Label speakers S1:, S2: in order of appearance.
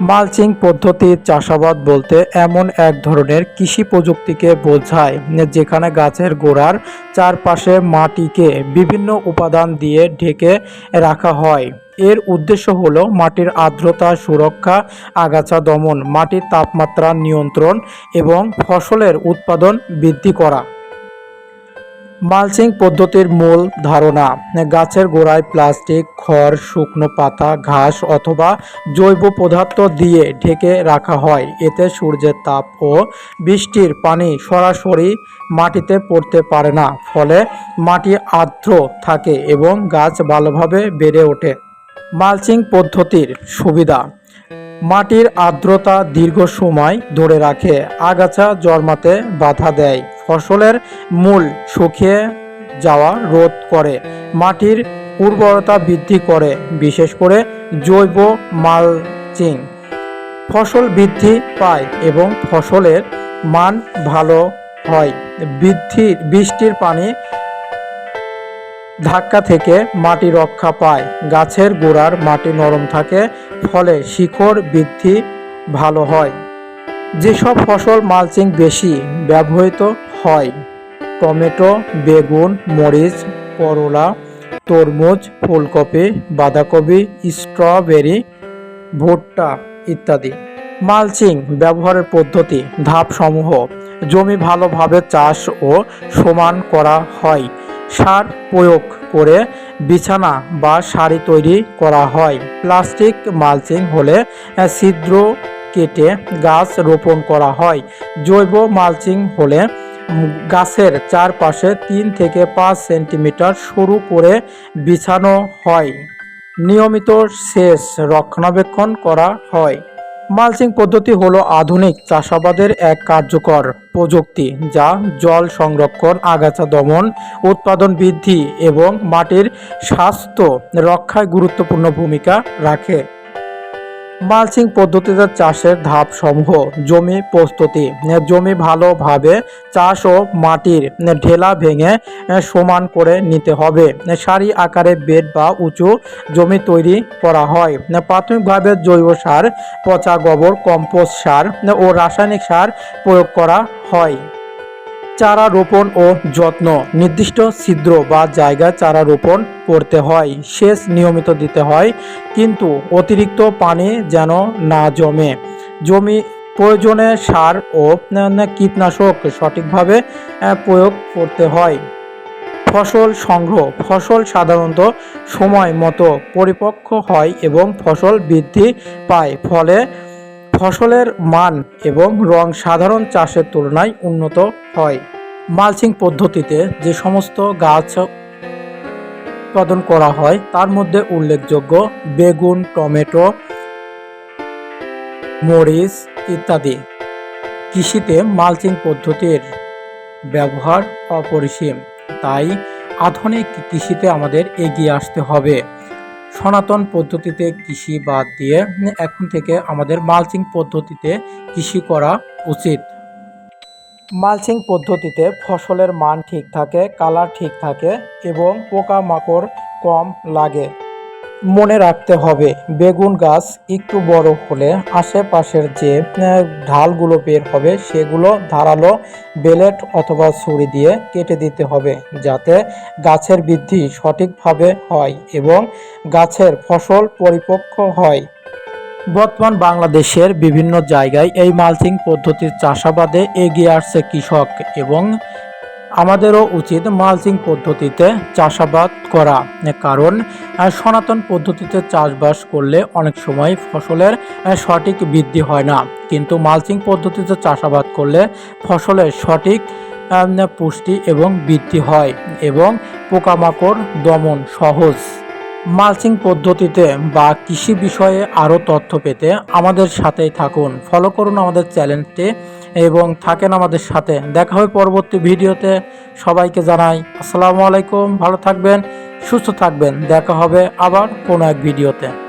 S1: Mulching পদ্ধতির চাষাবাদ বলতে এমন এক ধরনের কৃষি প্রযুক্তিকে বোঝায়, যেখানে গাছের গোড়ার চারপাশে মাটিকে বিভিন্ন উপাদান দিয়ে ঢেকে রাখা হয়। এর উদ্দেশ্য হল মাটির আর্দ্রতা সুরক্ষা, আগাছা দমন, মাটির তাপমাত্রা নিয়ন্ত্রণ এবং ফসলের উৎপাদন বৃদ্ধি করা। মালচিং পদ্ধতির মূল ধারণা, গাছের গোড়ায় প্লাস্টিক, খড়, শুকনো পাতা, ঘাস অথবা জৈব পদার্থ দিয়ে ঢেকে রাখা হয়। এতে সূর্যের তাপ ও বৃষ্টির পানি সরাসরি মাটিতে পড়তে পারে না, ফলে মাটি আর্দ্র থাকে এবং গাছ ভালোভাবে বেড়ে ওঠে। মালচিং পদ্ধতির সুবিধা, মাটির আর্দ্রতা দীর্ঘ সময় ধরে রাখে, আগাছা জন্মাতে বাধা দেয়। ফসলের মূল শুকিয়ে যাওয়া রোধ করে, মাটির উর্বরতা বৃদ্ধি করে, বিশেষ করে জৈব মালচিং। ফসল বৃদ্ধি পায় এবং ফসলের মান ভালো হয়। বৃদ্ধি, বৃষ্টির পানি ধাক্কা থেকে মাটি রক্ষা পায়। গাছের গোড়ার মাটি নরম থাকে, ফলে শিকড় বৃদ্ধি ভালো হয়। যেসব ফসল মালচিং বেশি ব্যবহৃত হয়। টমেটো, বেগুন, মরিচ, করলা, তরমুজ, ফুলকপি, বাঁধাকপি, স্ট্রবেরি, ভুট্টা ইত্যাদি। মালচিং ব্যবহারের পদ্ধতি, ধাপসমূহ, জমি ভালোভাবে চাষ ও সমান করা হয়। সার প্রয়োগ করে বিছানা বা সারি তৈরি করা হয়। প্লাস্টিক মালচিং হলে ছিদ্র কেটে গাছ রোপণ করা হয়। জৈব মালচিং হলে গাছের চারপাশে তিন থেকে পাঁচ সেন্টিমিটার সরু করে বিছানো হয়। নিয়মিত সেচ রক্ষণাবেক্ষণ করা হয়। মালচিং পদ্ধতি হলো আধুনিক চাষাবাদের এক কার্যকর প্রযুক্তি যা জল সংরক্ষণ, আগাছা দমন, উৎপাদন বৃদ্ধি এবং মাটির স্বাস্থ্য রক্ষায় গুরুত্বপূর্ণ ভূমিকা রাখে। মালচিং পদ্ধতিতে চাষের ধাপ সমূহ জমি প্রস্তুতি। জমি ভালোভাবে চাষ ও মাটির ঢেলা ভেঙে সমান করে নিতে হবে। সারি আকারে বেড বা উঁচু জমি তৈরি করা হয়। প্রাথমিকভাবে জৈব সার, পচা গোবর, কম্পোস্ট সার ও রাসায়নিক সার প্রয়োগ করা হয়। চারা রোপণ ও যত্ন। নির্দিষ্ট ছিদ্র বা জায়গায় চারা রোপণ করতে হয়, সেচ নিয়মিত দিতে হয়, কিন্তু অতিরিক্ত পানি যেন না জমে। জমি প্রয়োজনে সার ও কীটনাশক সঠিকভাবে প্রয়োগ করতে হয়। ফসল সংগ্রহ। ফসল সাধারণত সময় মতো পরিপক্ক হয় এবং ফসল বৃদ্ধি পায়। ফলে ফসলের মান এবং রং সাধারণ চাষের তুলনায় উন্নত হয়। মালচিং পদ্ধতিতে যে সমস্ত গাছ উৎপাদন করা হয়, তার মধ্যে উল্লেখযোগ্য বেগুন, টমেটো, মরিচ ইত্যাদি। কৃষিতে মালচিং পদ্ধতির ব্যবহার অপরিসীম, তাই আধুনিক কৃষিতে আমাদের এগিয়ে আসতে হবে। সনাতন পদ্ধতিতে কৃষি বাদ দিয়ে এখন থেকে আমাদের মালচিং পদ্ধতিতে কৃষি করা উচিত। মালচিং পদ্ধতিতে ফসলের মান ঠিক থাকে, কালার ঠিক থাকে এবং পোকামাকড় কম লাগে। মনে রাখতে হবে, বেগুন গাছ একটু বড় হলে আশেপাশের যে ঢালগুলো বের হবে সেগুলো ধারালো বেলেট অথবা ছুরি দিয়ে কেটে দিতে হবে যাতে গাছের বৃদ্ধি সঠিকভাবে হয় এবং গাছের ফসল পরিপক্ক হয়। বর্তমান বাংলাদেশের বিভিন্ন জায়গায় এই মালচিং পদ্ধতির চাষাবাদে এগিয়ে আসছে কৃষক এবং আমাদেরও উচিত মালচিং পদ্ধতিতে চাষাবাদ করা। কারণ সনাতন পদ্ধতিতে চাষবাস করলে অনেক সময় ফসলের সঠিক বৃদ্ধি হয় না। কিন্তু মালচিং পদ্ধতিতে চাষাবাদ করলে ফসলের সঠিক পুষ্টি এবং বৃদ্ধি হয় এবং পোকামাকড় দমন সহজ। মালচিং পদ্ধতিতে বা কৃষি বিষয়ে আরও তথ্য পেতে আমাদের সাথেই থাকুন। ফলো করুন আমাদের চ্যানেলটি। এবং থাকেন আমাদের সাথে। দেখা হবে পরবর্তী ভিডিওতে। সবাইকে জানাই আসসালামু আলাইকুম। ভালো থাকবেন, সুস্থ থাকবেন। দেখা হবে আবার কোনো এক ভিডিওতে।